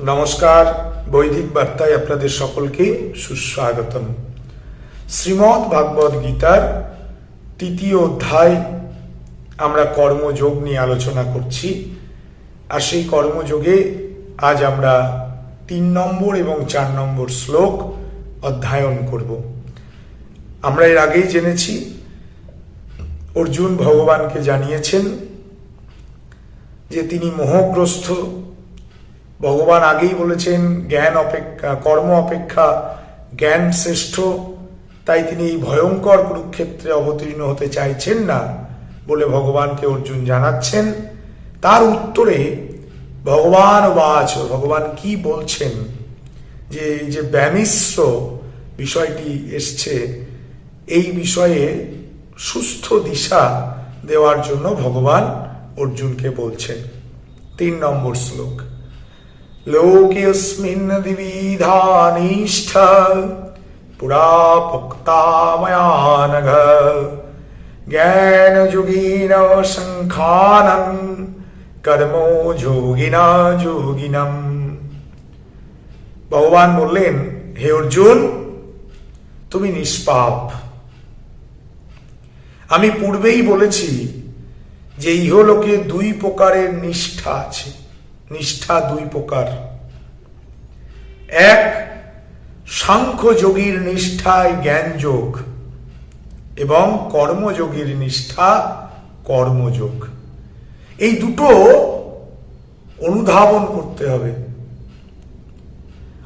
নমস্কার, বৈদিক বার্তায় আপনাদের সকলকে সুস্বাগতম। শ্রীমৎ ভাগবত গীতার তৃতীয় অধ্যায় আমরা কর্মযোগ নিয়ে আলোচনা করছি। আর সেই কর্মযোগে আজ আমরা তিন নম্বর এবং চার নম্বর শ্লোক অধ্যয়ন করব। আমরা এর আগেই জেনেছি, অর্জুন ভগবানকে জানিয়েছেন যে তিনি মোহগ্রস্ত ভগবান আগেই বলেছেন, জ্ঞান অপেক্ষা, কর্ম অপেক্ষা, জ্ঞান শ্রেষ্ঠ। তাই তিনি এই ভয়ঙ্কর কুরুক্ষেত্রে অবতীর্ণ হতে চাইছেন না বলে ভগবানকে অর্জুন জানাচ্ছেন। তার উত্তরে ভগবান বাচ ভগবান কি বলছেন যে যে ব্যামিশ্র বিষয়টি এসছে, এই বিষয়ে সুস্থ দিশা দেওয়ার জন্য ভগবান অর্জুনকে বলছেন। তিন নম্বর শ্লোক। লোকেস্মিন द्विविधा निष्ठा पुरा भक्ता मया नघ। ज्ञानयुगेन सङ्खानम् যোগিনা যোগিনম ভগবান বললেন হে অর্জুন তুমি নিষ্পাপ। আমি পূর্বেই বলেছি যে ইহলোকে দুই প্রকারের নিষ্ঠা আছে। নিষ্ঠা দুই প্রকার। এক সাংখ্য যোগীর নিষ্ঠায় জ্ঞান যোগ এবং কর্মযোগীর নিষ্ঠা কর্মযোগ। এই দুটো অনুধাবন করতে হবে।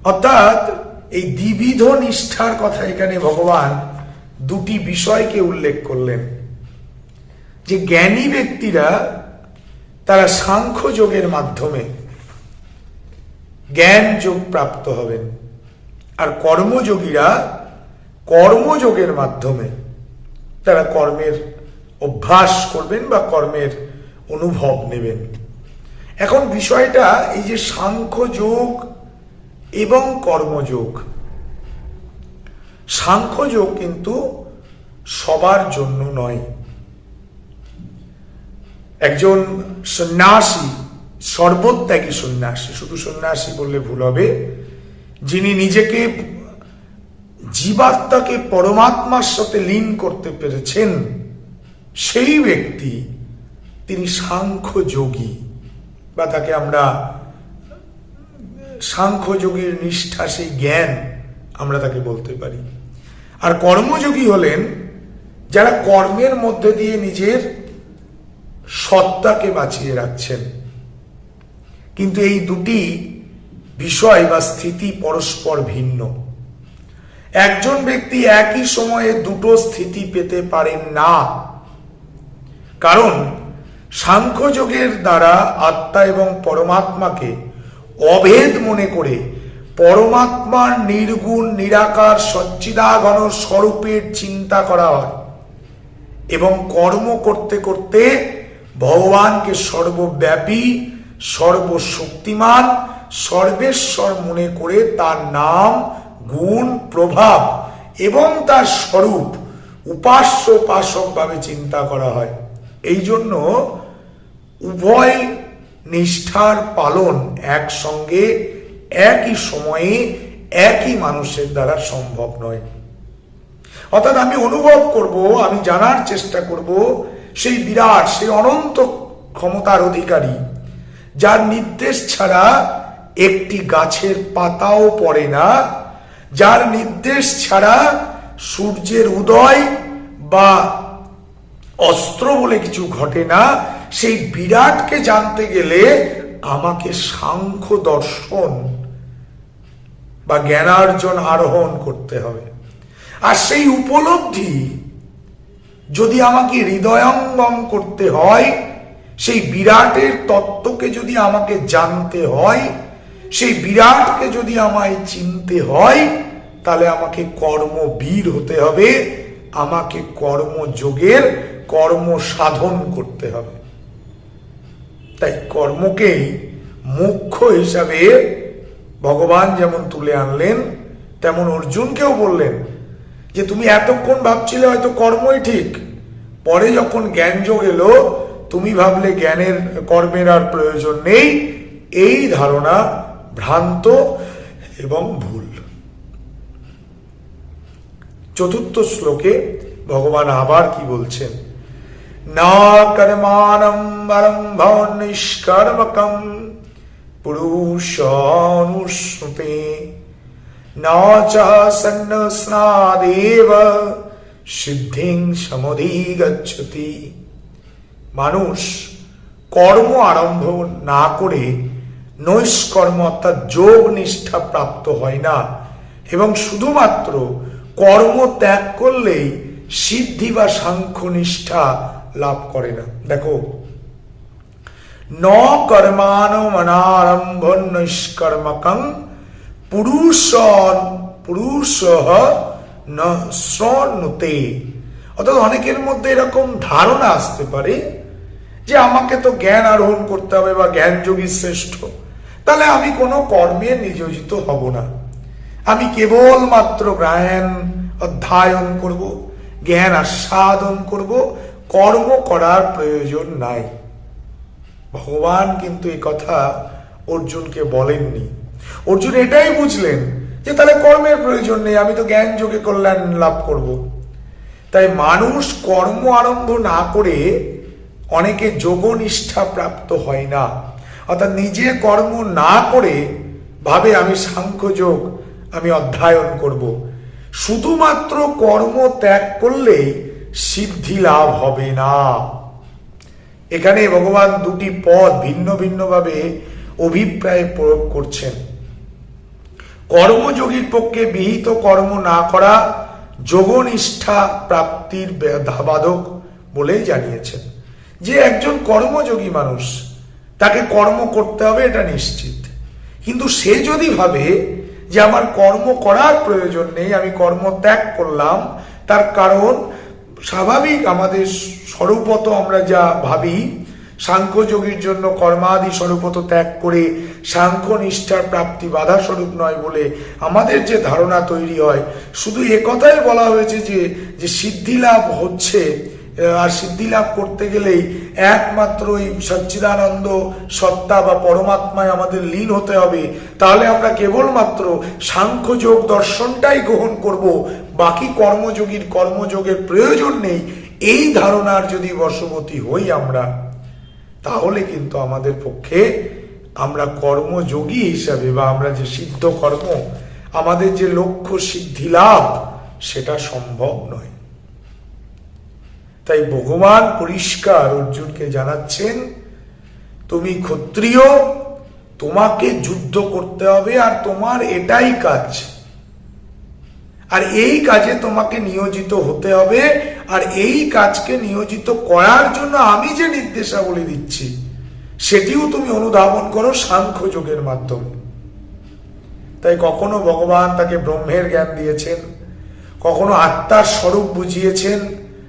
অর্থাৎ এই দ্বিবিধ নিষ্ঠার কথা এখানে ভগবান দুটি বিষয়কে উল্লেখ করলেন। যে জ্ঞানী ব্যক্তিরা তারা সাংখ্য যোগের মাধ্যমে জ্ঞান যোগ প্রাপ্ত হবেন। আর কর্মযোগীরা কর্মযোগের মাধ্যমে তারা কর্মের অভ্যাস করবেন বা কর্মের অনুভব নেবেন। এখন বিষয়টা এই যে সাংখ্য যোগ এবং কর্মযোগ। সাংখ্য যোগ কিন্তু সবার জন্য নয়। একজন সন্ন্যাসী, সর্বত্যাগী সন্ন্যাসী, শুধু সন্ন্যাসী বললে ভুল হবে, যিনি নিজেকে জীবাত্মাকে পরমাত্মার সাথে লীন করতে পেরেছেন, সেই ব্যক্তি তিনি সাংখ্য যোগী বা তাকে আমরা সাংখ্য যোগীর নিষ্ঠা, সেই জ্ঞান আমরা তাকে বলতে পারি। আর কর্মযোগী হলেন যারা কর্মের মধ্যে দিয়ে নিজের সত্তাকে বাঁচিয়ে রাখছেন। কিন্তু এই দুটি বিষয় বা স্থিতি পরস্পর ভিন্ন। একজন ব্যক্তি একই সময়ে দুটো স্থিতি পেতে পারেন না। কারণ সাংখ্যযোগের দ্বারা আত্মা এবং পরমাত্মাকে অভেদ মনে করে পরমাত্মার নির্গুণ, নিরাকার সচ্চিদাঘন স্বরূপের চিন্তা করা হয় এবং কর্ম করতে করতে ভগবানকে সর্বব্যাপী, সর্বশক্তিমান, সর্বেশ্বর মনে করে তার নাম, গুণ, প্রভাব এবং তার স্বরূপ উপাস্য উপাসক ভাবে চিন্তা করা হয়। এই জন্য উভয় নিষ্ঠার পালন একসঙ্গে, একই সময়ে, একই মানুষের দ্বারা সম্ভব নয়। অর্থাৎ আমি অনুভব করব, আমি জানার চেষ্টা করব সেই বিরাট, সেই অনন্ত ক্ষমতার অধিকারী, যার নির্দেশ ছাড়া একটি গাছের পাতাও পড়ে না, যার নির্দেশ ছাড়া সূর্যের উদয় বা অস্ত্র বলে কিছু ঘটে না, সেই বিরাটকে জানতে গেলে আমাকে সাংখ্য দর্শন বা জ্ঞানার্জন আরোহণ করতে হবে। আর সেই উপলব্ধি যদি আমাকে হৃদয়ঙ্গম করতে হয়, সেই বিরাটের তত্ত্বকে যদি আমাকে জানতে হয়, সেই বিরাটকে যদি আমায় চিনতে হয়, তাহলে আমাকে কর্মবীর হতে হবে, আমাকে কর্মযোগের কর্ম সাধন করতে হবে। তাই কর্মকেই মুখ্য হিসাবে ভগবান যেমন তুলে আনলেন, তেমন অর্জুনকেও বললেন যে তুমি এতক্ষণ ভাবছিলে হয়তো কর্মই ঠিক। পরে যখন জ্ঞান যোগ এলো, তুমি ভাবলে জ্ঞানের, কর্মের আর প্রয়োজন নেই। এই ধারণা ভ্রান্ত এবং ভুল। চতুর্থ শ্লোকে ভগবান আবার কি বলছেন? না আরম্ভ নিষ্কর্মকম পুরুষানুশ্রুতে না স্নাদেব সিদ্ধিং মানুষ কর্ম আরম্ভ না করে নৈষ্কর্ম অর্থাৎ যোগ নিষ্ঠা প্রাপ্ত হয় না। এবং শুধুমাত্র কর্ম ত্যাগ করলেই সিদ্ধি বা সাংখ্য নিষ্ঠা লাভ করে না। দেখো ন কর্মান মনারম্ভ নৈষ্কর্মকং পুরুষ পুরুষ শ্রণুতে অর্থাৎ অনেকের মধ্যে এরকম ধারণা আসতে পারে যে আমাকে তো জ্ঞান আরোহণ করতে হবে বা জ্ঞান যোগী শ্রেষ্ঠ। তাহলে আমি কোনো কর্মে নিয়োজিত হব না। আমি কেবলমাত্র জ্ঞান অধ্যায়ন করব, জ্ঞান আস্বাদন করব, কর্ম করার প্রয়োজন নাই। ভগবান কিন্তু এই কথা অর্জুনকে বলেননি। অর্জুন এটাই বুঝলেন যে তাহলে কর্মের প্রয়োজন নেই, আমি তো জ্ঞান, যোগে কল্যাণ লাভ করব। তাই মানুষ কর্ম আরম্ভ না করে অনেকে যোগনিষ্ঠা প্রাপ্ত হয় না। অর্থাৎ নিজে কর্ম না করে ভাবে, আমি সাংখ্যযোগ আমি অধ্যয়ন করব। শুধুমাত্র কর্ম ত্যাগ করলেই সিদ্ধি লাভ হবে না। এখানে ভগবান দুটি পদ ভিন্ন ভিন্নভাবে অভিপ্রায় প্রয়োগ করছেন। কর্মযোগীর পক্ষে বিহিত কর্ম না করা যোগনিষ্ঠা প্রাপ্তির বাধক বলে জানিয়েছেন। যে একজন কর্মযোগী মানুষ তাকে কর্ম করতে হবে, এটা নিশ্চিত। কিন্তু সে যদি ভাবে যে আমার কর্ম করার প্রয়োজন নেই, আমি কর্ম ত্যাগ করলাম, তার কারণ স্বাভাবিক আমাদের স্বরূপত আমরা যা ভাবি সাংখ্যযোগীর জন্য কর্মাদি স্বরূপত ত্যাগ করে সাংখ্য নিষ্ঠার প্রাপ্তি বাধা স্বরূপ নয় বলে আমাদের যে ধারণা তৈরি হয়। শুধু একথাই বলা হয়েছে যে যে সিদ্ধি লাভ হচ্ছে আর সিদ্ধি লাভ করতে গেলেই একমাত্র এই সচ্চিদানন্দ সত্তা বা পরমাত্মায় আমাদের লীন হতে হবে। তাহলে আমরা কেবলমাত্র সাংখ্যযোগ দর্শনটাই গ্রহণ করব, বাকি কর্মযোগীর কর্মযোগের প্রয়োজন নেই। এই ধারণার যদি বশবতী হই আমরা। তাহলে কিন্তু আমাদের পক্ষে আমরা কর্মযোগী হিসাবে বা আমরা যে সিদ্ধ কর্ম, আমাদের যে লক্ষ্য সিদ্ধি লাভ, সেটা সম্ভব নয়। তাই ভগবান পরিষ্কার অর্জুনকে জানাচ্ছেন, তুমি ক্ষত্রিয়, তোমাকে যুদ্ধ করতে হবে আর তোমার এটাই কাজ। আর এই কাজে তোমাকে নিয়োজিত হতে হবে, আর এই কাজকে নিয়োজিত করার জন্য আমি যে নির্দেশাবলী দিচ্ছি, সেটিও তুমি অনুধাবন করো সাংখ্য যোগের মাধ্যমে। তাই কখনো ভগবান তাকে ব্রহ্মের জ্ঞান দিয়েছেন, কখনো আত্মার স্বরূপ বুঝিয়েছেন,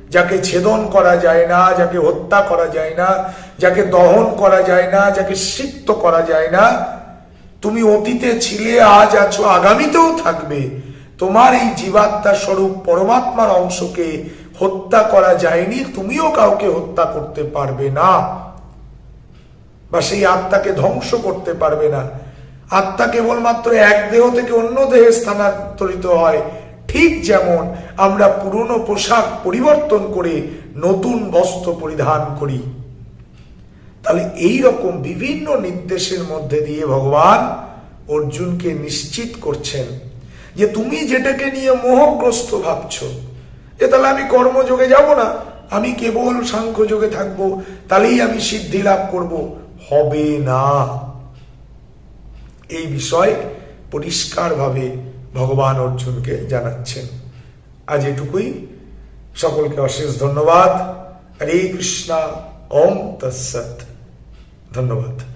যাকে ছেদন করা যায় না, যাকে হত্যা করা যায় না, যাকে দহন করা যায় না, যাকে সিক্ত করা যায় না। তুমি অতীতে ছিলে, আজ আছো, আগামীতেও থাকবে। তোমার এই জীবাত্মা স্বরূপ পরমাত্মার অংশকে হত্যা করা যায়নি, তুমিও কাউকে হত্যা করতে পারবে না। বা সেই আত্মাকে ধ্বংস করতে পারবে না। আত্মা কেবলমাত্র এক দেহ থেকে অন্য দেহে স্থানান্তরিত হয়। ঠিক যেমন আমরা পুরনো পোশাক পরিবর্তন করে নতুন বস্ত্র পরিধান করি। তাহলে এই রকম বিভিন্ন নির্দেশের মধ্যে দিয়ে ভগবান অর্জুনকে নিশ্চিত করছেন। যে তুমি যেটাকে নিয়ে মোহগ্রস্ত ভাবছ, যে তাহলে আমি কর্মযোগে যাব না, আমি কেবল সাংখ্য যোগে থাকব, তাহলেই আমি সিদ্ধি লাভ করব। হবে না। এই বিষয় পরিষ্কারভাবে ভগবান অর্জুনকে জানাচ্ছেন। আজ এটুকুই। সকলকে অশেষ ধন্যবাদ। হরে কৃষ্ণা, ওম তৎসৎ। ধন্যবাদ।